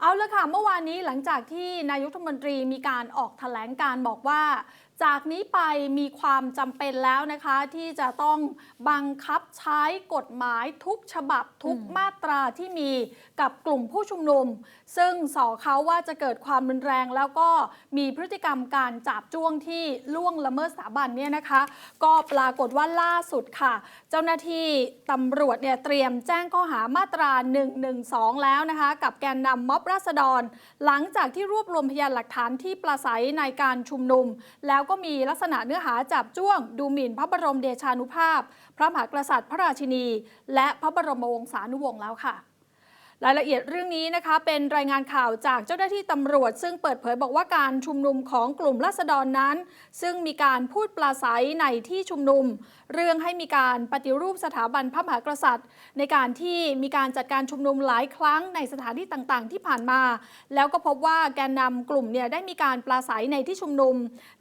เอาละค่ะ เมื่อวานนี้หลังจากที่นายกรัฐมนตรีมีการออกแถลงการบอกว่า จากนี้ไปมีความจำเป็นแล้วนะคะ ที่จะต้องบังคับใช้กฎหมายทุกฉบับทุกมาตราที่มีกับกลุ่มผู้ชุมนุม ซึ่งสอเขาว่าจะเกิดความรุนแรงแล้วก็มีพฤติกรรมการจับจ้วงที่ล่วงละเมิดสถาบันเนี่ยนะคะ ก็ปรากฏว่าล่าสุดค่ะ เจ้าหน้าที่ตำรวจเนี่ยเตรียมแจ้งข้อหามาตรา 112 แล้วนะคะ กับแกนนำม็อบราษฎร หลังจากที่รวบรวมพยานหลักฐานที่ปราศัยในการชุมนุมแล้วก็มีลักษณะเนื้อหาจับจ้วง ดูหมิ่นพระบรมเดชานุภาพ พระมหากษัตริย์พระราชินี และพระบรมวงศานุวงศ์แล้วค่ะ รายละเอียดเรื่องนี้นะคะเป็นรายงานข่าวจากเจ้าหน้าที่ตำรวจ ซึ่งเปิดเผยบอกว่าการชุมนุมของกลุ่มราษฎรนั้น ซึ่งมีการพูดปราศัยในที่ชุมนุม เรื่องให้มีการปฏิรูปสถาบันพระมหากษัตริย์ ในการที่มีการจัดการชุมนุมหลายครั้งในสถานที่ต่างๆ ที่ผ่านมา แล้วก็พบว่าแกนนำกลุ่มเนี่ยได้มีการปราศัยในที่ชุมนุม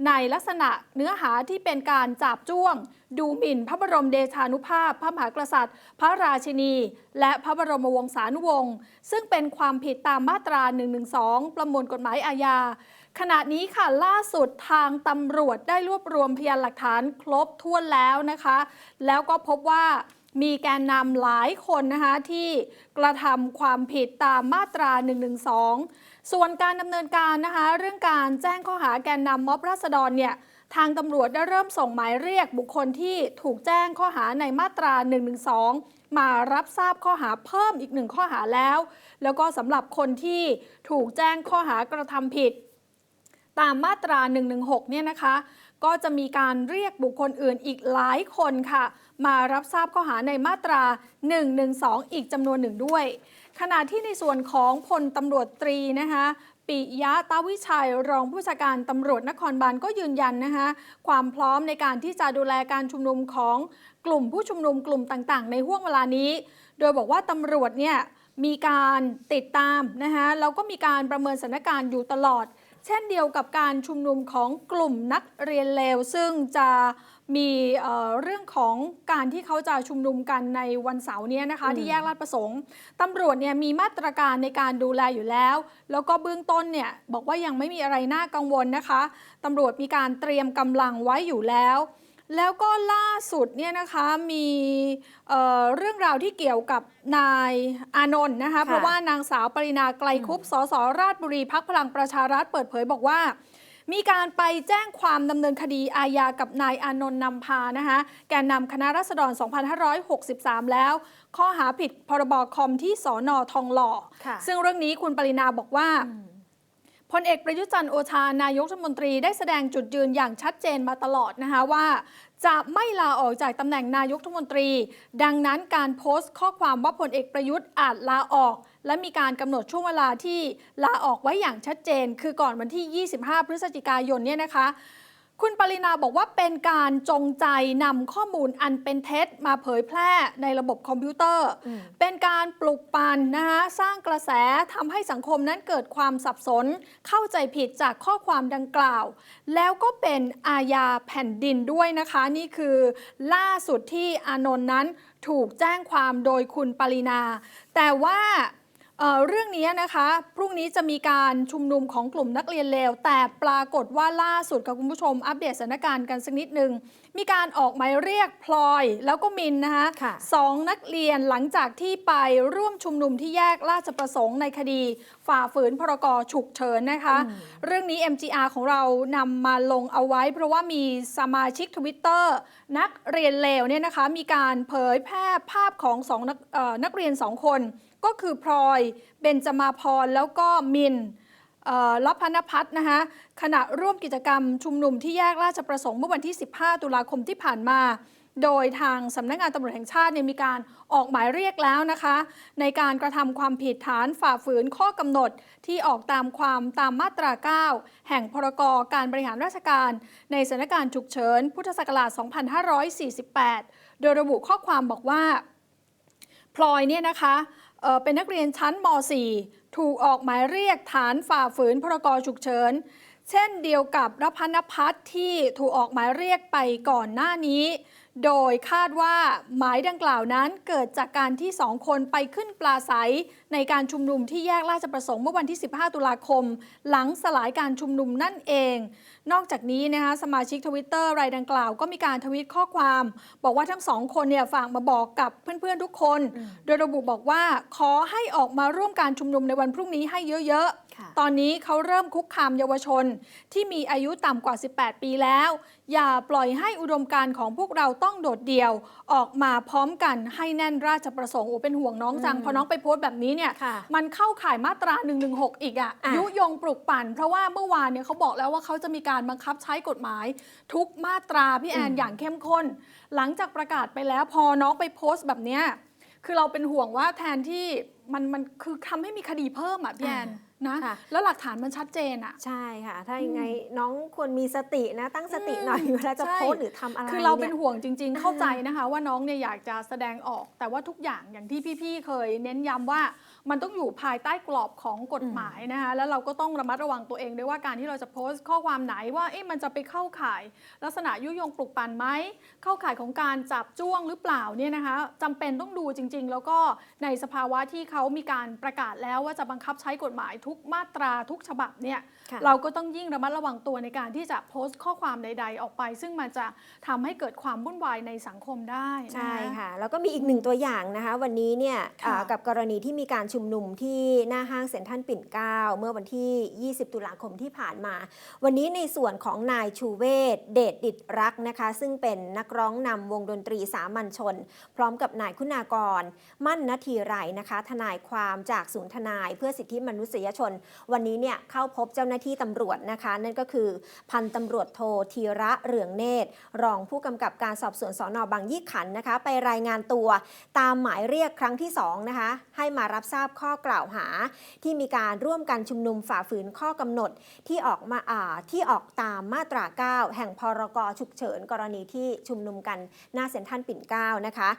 ในลักษณะเนื้อหาที่เป็นการจับจ้วง ดูหมิ่นพระบรมเดชานุภาพ พระมหากษัตริย์ พระราชินี และพระบรมวงศานุวงศ์ซึ่งเป็นความผิดตามมาตรา 112 ประมวลกฎหมายอาญาขณะนี้ค่ะล่าสุดทางตำรวจได้รวบรวมพยานหลักฐานครบถ้วนแล้วนะคะ แล้วก็พบว่ามีแกนนำหลายคนนะคะที่กระทำความผิดตามมาตรา 112 ส่วนการดำเนินการนะคะเรื่องการแจ้งข้อหาแกนนำม็อบราษฎรเนี่ย ทางตำรวจได้เริ่มส่งหมายเรียกบุคคลที่ถูกแจ้งข้อหาในมาตรา 112 มารับทราบข้อหาเพิ่มอีกหนึ่งข้อหาแล้ว แล้วก็สำหรับคนที่ถูกแจ้งข้อหากระทำผิด ตามมาตรา 116 เนี่ยนะคะ ก็จะมีการเรียกบุคคลอื่นอีกหลายคนค่ะ มารับทราบข้อหาในมาตรา 112 อีกจำนวนหนึ่งด้วยขณะที่ในส่วนของพลตำรวจตรีนะคะ ปิยะตาวิชัยรองผู้บัญชาการตำรวจนครบาลก็ยืนยันนะคะความพร้อมในการที่จะดูแลการชุมนุมของกลุ่มผู้ชุมนุมกลุ่มต่างๆ ในห่วงเวลานี้ โดยบอกว่าตำรวจเนี่ยมีการติดตามนะคะแล้วก็มีการประเมินสถานการณ์อยู่ตลอด เช่นเดียวกับการชุมนุมของกลุ่มนักเรียนเลวซึ่งจะ มีเอ่อเรื่องของการที่เขาจะชุมนุมกันในวันเสาร์เนี้ยนะคะอืมที่แยกลาดประสงค์ตำรวจเนี่ยมีมาตรการในการดูแลอยู่แล้ว แล้วก็เบื้องต้นเนี่ยบอกว่ายังไม่มีอะไรน่ากังวลนะคะตำรวจมีการเตรียมกำลังไว้อยู่แล้ว แล้วก็ล่าสุดเนี่ยนะคะมีเอ่อเรื่องราวที่เกี่ยวกับนายอานนท์นะคะ เพราะว่านางสาวปรินาไกลคุปสสราชบุรีพักพลังประชารัฐเปิดเผยบอกว่า มีการไปแจ้งความดำเนินคดีอาญากับนายอานนท์นำพานะคะแกนนำคณะรัษฎร 2563 แล้ว ข้อหาผิดพรบคอมที่สอนอทองหล่อค่ะซึ่งเรื่องนี้คุณปรินาบอกว่าอืมพลเอกประยุทธ์จันทร์โอชานายกรัฐมนตรีได้แสดงจุดยืนอย่างชัดเจนมาตลอดนะคะว่า จะไม่ลาออกจากตำแหน่งนายกรัฐมนตรี ดังนั้นการโพสต์ข้อความว่าพลเอกประยุทธ์อาจลาออก และมีการกำหนดช่วงเวลาที่ลาออกไว้อย่างชัดเจน คือก่อนวันที่ 25 พฤศจิกายนเนี่ยนะคะ คุณปรินาบอกว่าเป็นการจงใจนำข้อมูลอันเป็นเท็จมาเผยแพร่ในระบบคอมพิวเตอร์อืมเป็นการปลุกปั่นนะคะสร้างกระแสทำให้สังคมนั้นเกิดความสับสน เข้าใจผิดจากข้อความดังกล่าว แล้วก็เป็นอาญาแผ่นดินด้วยนะคะ นี่คือล่าสุดที่อานนท์นั้นถูกแจ้งความโดยคุณปรินา แต่ว่า เรื่องนี้นะคะ พรุ่งนี้จะมีการชุมนุมของกลุ่มนักเรียนเลว แต่ปรากฏว่าล่าสุดกับคุณผู้ชมอัปเดตสถานการณ์กันสักนิดหนึ่ง มีการออกหมายเรียกพลอยแล้วก็มินนะคะค่ะสองนักเรียนหลังจากที่ไปร่วมชุมนุมที่แยกราชประสงค์ในคดี ฝ่าฝืนพรกฉุกเฉินนะคะอืมเรื่องนี้ MGR ของเรานำมาลงเอาไว้ เพราะว่ามีสมาชิกทวิตเตอร์นักเรียนเลวเนี่ยนะคะมีการเผยแพร่ภาพของสองนักเอ่อนักเรียนสองคน ก็คือพลอยเบนจมาพรแล้วก็มิน เอ่อรับพนพัฒน์นะคะขณะร่วมกิจกรรมชุมนุมที่แยกราชประสงค์เมื่อวันที่ 15 ตุลาคมที่ผ่านมา โดยทางสำนักงานตำรวจแห่งชาติเนี่ยมีการออกหมายเรียกแล้วนะคะ ในการกระทำความผิดฐานฝ่าฝืนข้อกำหนดที่ออกตามความตามมาตรา 9 แห่งพรกการบริหารราชการ ในสถานการณ์ฉุกเฉิน พุทธศักราช 2548 โดยระบุข้อความบอกว่าพลอยเนี่ยนะคะ เป็นนักเรียนชั้นม .4 ถูกออกหมายเรียกฐานฝ่าฝืนพรกฉุกเฉิน เช่นเดียวกับรพนพัฒน์ที่ถูกออกหมายเรียกไปก่อนหน้านี้ โดยคาดว่าหมายดังกล่าวนั้นเกิดจากการที่สองคนไปขึ้นปลาใสในการชุมนุมที่แยกราชประสงค์เมื่อวันที่ 15 ตุลาคม หลังสลายการชุมนุมนั่นเอง นอกจากนี้นะคะสมาชิกทวิตเตอร์รายดังกล่าวก็มีการทวิตข้อความ บอกว่าทั้งสองคนเนี่ยฝากมาบอกกับเพื่อนๆทุกคน โดยระบุบอกว่าขอให้ออกมาร่วมการชุมนุมในวันพรุ่งนี้ให้เยอะๆค่ะตอนนี้เขาเริ่มคุกคามเยาวชนที่มีอายุต่ำกว่า 18 ปีแล้วอย่าปล่อยให้อุดมการณ์ของพวกเราต้องโดดเดี่ยวออกมาพร้อมกันให้แน่นราชประสงค์โอ้เป็นห่วงน้องจังอืมพอน้องไปโพสต์แบบนี้เนี่ยค่ะมันเข้าข่ายมาตรา 116 อีกอะอะยุยงปลุกปั่น เพราะว่าเมื่อวานเนี่ยเขาบอกแล้วว่าเขาจะมีการบังคับใช้กฎหมาย ทุกมาตราพี่แอนอย่างเข้มข้น หลังจากประกาศไปแล้วพอน้องไปโพสต์แบบเนี้ยคือเราเป็นห่วงว่าแทนที่มันมันคือทำให้มีคดีเพิ่มอะพี่แอน นะค่ะแล้วหลักฐานมันชัดเจนอะใช่ค่ะ ถ้ายังไงน้องควรมีสตินะ ตั้งสติหน่อยเวลาจะใช่โพสต์หรือทำอะไรคือเราเป็นยห่วงจริง ๆ เข้าใจนะคะ ว่าน้องเนี่ยอยากจะแสดงออก แต่ว่าทุกอย่างอย่างที่พี่ๆเคย เน้นย้ำว่า มันต้องอยู่ภายใต้กรอบของกฎหมายนะคะแล้วเราก็ต้องระมัดระวังตัวเองด้วยว่าการที่เราจะโพสต์ข้อความไหนว่าเอ๊ะมันจะไปเข้าข่าย ลักษณะยุยงปลุกปั่นไหมเข้าข่ายของการจับจ้วงหรือเปล่าเนี่ยนะคะจำเป็นต้องดูจริง ๆ แล้วก็ในสภาวะที่เขามีการประกาศแล้วว่าจะบังคับใช้กฎหมายทุกมาตราทุกฉบับเนี่ยค่ะเราก็ต้องยิ่งระมัดระวังตัวในการที่จะโพสต์ข้อความใด ๆ ออกไป ซึ่งมันจะทำให้เกิดความวุ่นวายในสังคมได้นใช่ค่ะแล้วก็มีอีกหนึ่งตัวอย่างนะคะ วันนี้เนี่ยค่ะอ่ากับกรณีที่มีการชุมนุมที่หน้าห้างเซ็นทรัลปิ่นเกล้าเมื่อวันที่ 20 ตุลาคมที่ผ่านมา วันนี้ในส่วนของนายชูเวศเดชดิตรักนะคะ ซึ่งเป็นนักร้องนำวงดนตรีสามัญชน พร้อมกับนายคุณากร มั่นนาทีไรนะคะ ทนายความจากศูนย์ทนายเพื่อสิทธิมนุษยชน วันนี้เนี่ยเข้าพบเจ้าหน้าที่ตำรวจนะคะ นั่นก็คือพันตำรวจโทธีระเรืองเนตร รองผู้กำกับการสอบสวนสอนอบางยี่ขันนะคะ ไปรายงานตัวตามหมายเรียกครั้งที่2นะคะให้มารับทราบข้อกล่าวหา ที่มีการร่วมกันชุมนุมฝ่าฝืนข้อกำหนดที่ออกมาอ่าที่ออกตามมาตรา 9 แห่งพรกฉุกเฉิน กรณีที่ชุมนุมกันหน้าเซ็นทรัลปิ่นเกล้านะคะ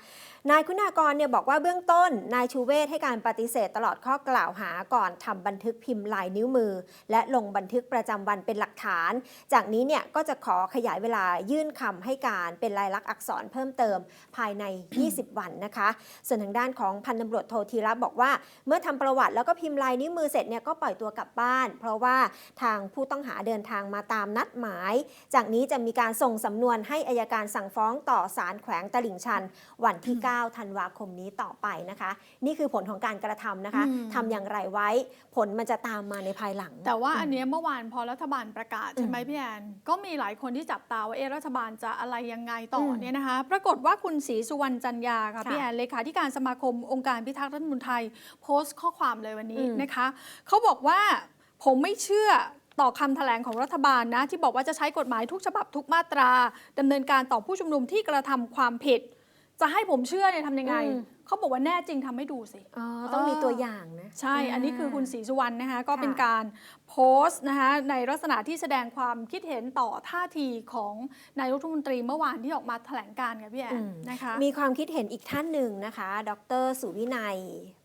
นายคุณากรเนี่ยบอกว่าเบื้องต้น นายชูเวศให้การปฏิเสธตลอดข้อกล่าวหาก่อนทำบันทึกพิมพ์ลายนิ้วมือ และลงบันทึกประจำวันเป็นหลักฐาน จากนี้เนี่ยก็จะขอขยายเวลายื่นคำให้การเป็นลายลักษณ์อักษรเพิ่มเติมภายใน 20 วันนะคะ ส่วนทางด้านของพันตำรวจโทธีระบอกว่าเมื่อทำประวัติแล้วก็พิมพ์ลายนิ้วมือเสร็จเนี่ยก็ปล่อยตัวกลับบ้าน เพราะว่าทางผู้ต้องหาเดินทางมาตามนัดหมาย จากนี้จะมีการส่งสำนวนให้อายการสั่งฟ้องต่อศาลแขวงตลิ่งชัน วันที่ 9 ธันวาคมนี้ต่อไปนะคะ นี่คือผลของการกระทำนะคะอืมทำอย่างไรไว้ ผลมันจะตามมาในภายหลัง แต่ว่าอันเนี้ยเมื่อวานพอรัฐบาลประกาศใช่ไหมพี่แอนก็มีหลายคนที่จับตาว่าเอะรัฐบาลจะอะไรยังไงต่ออมเนี่ยนะคะ ปรากฏว่าคุณศรีสุวรรณจันยาค่ะค่ะพี่แอนเลขาธิการสมาคมองค์การพิทักษ์รัฐมนตรีไทยโพสต์ข้อความเลยวันนี้อืมนะคะเขาบอกว่าผมไม่เชื่อต่อคำแถลงของรัฐบาลนะ ที่บอกว่าจะใช้กฎหมายทุกฉบับทุกมาตราดำเนินการต่อผู้ชุมนุมที่กระทำความผิด จะให้ผมเชื่อเนี่ยทำยังไงอืมเขาบอกว่าแน่จริงทำให้ดูสิอ๋อต้องมีตัวอย่างนะ ใช่ อันนี้คือคุณศรีสุวรรณนะคะก็ค่ะเป็นการโพสต์นะคะในลักษณะที่แสดงความคิดเห็นต่อท่าทีของนายกรัฐมนตรีเมื่อวานที่ออกมาแถลงการณ์ค่ะพี่แอนนะคะ มีความคิดเห็นอีกท่านหนึ่งนะคะ ดรสุวินัย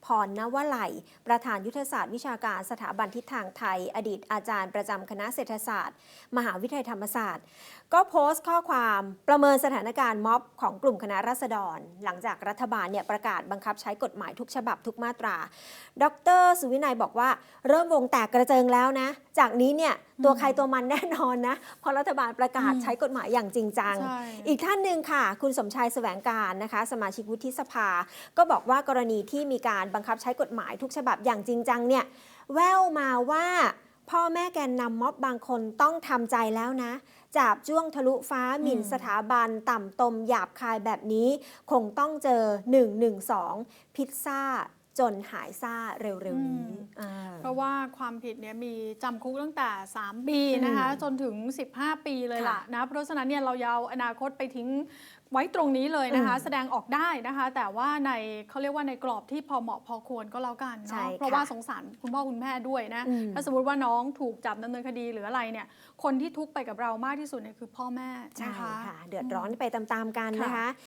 พรนวไลยประธานยุทธศาสตร์วิชาการสถาบันทิศทางไทย อดีตอาจารย์ประจำคณะเศรษฐศาสตร์ มหาวิทยาลัยธรรมศาสตร์ ก็โพสต์ข้อความประเมินสถานการณ์ม็อบของกลุ่มคณะรัษฎร หลังจากรัฐบาลเนี่ยประกาศบังคับใช้กฎหมายทุกฉบับทุกมาตรา ดร สุวินัยบอกว่า เริ่มวงแตกกระเจิงแล้วนะ จากนี้เนี่ยตัวใครตัวมันแน่นอนนะเพราะรัฐบาลประกาศอืมใช้กฎหมายอย่างจริงจังใช่อีกท่านหนึ่งค่ะ คุณสมชายแสวงการนะคะ สมาชิกวุฒิสภา ก็บอกว่ากรณีที่มีการบังคับใช้กฎหมายทุกฉบับอย่างจริงจังเนี่ยแววมาว่า พ่อแม่แกนนำม็อบบางคนต้องทำใจแล้วนะจับจ้วงทะลุฟ้าหมิ่นสถาบัน ต่ำตมหยาบคายแบบนี้ คงต้องเจอ 112 พิซซ่า จนหายซ่าเร็วๆนี้อ่าเพราะว่าความผิดเนี่ยมีจำคุกตั้งแต่ 3 ปีนะคะอืมจนถึง 15 ปีเลยล่ะค่ะนะเพราะฉะนั้นเนี่ยเรายาวอนาคตไปทิ้งไว้ตรงนี้เลยนะคะอืมแสดงออกได้นะคะ แต่ว่าในเขาเรียกว่าในกรอบที่พอเหมาะพอควรก็แล้วกันใช่เนาะค่ะเพราะว่าสงสารคุณพ่อคุณแม่ด้วยนะอืมถ้าสมมติว่าน้องถูกจับดำเนินคดีหรืออะไรเนี่ย คนที่ทุกข์ไปกับเรามากที่สุดเนี่ยคือพ่อแม่ใช่นะคะค่ะเดือดร้อนไปตามๆกันค่ะนะคะ